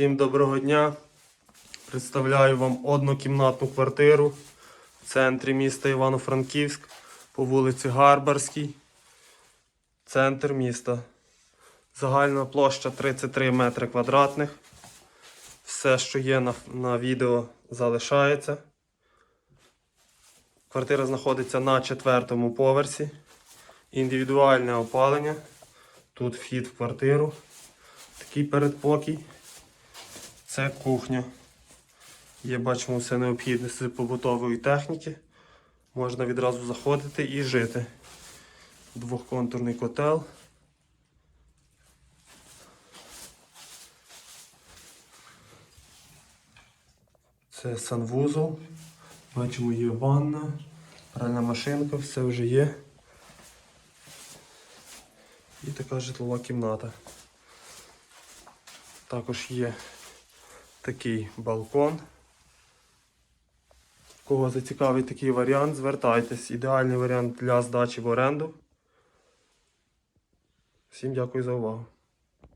Всім доброго дня. Представляю вам однокімнатну квартиру в центрі міста Івано-Франківськ по вулиці Гарбарській. Центр міста. Загальна площа 33 метри квадратних. Все, що є на, на відео, залишається. Квартира знаходиться на четвертому поверсі. Індивідуальне опалення. Тут вхід в квартиру. Такий передпокій. Це кухня. Є, бачимо, все необхідне з побутової техніки. Можна відразу заходити і жити. Двохконтурний котел. Це санвузол. Бачимо, є ванна, пральна машинка, все вже є. І така житлова кімната. Також є такий балкон. Кого зацікавить такий варіант, звертайтесь. Ідеальний варіант для здачі в оренду. Всім дякую за увагу.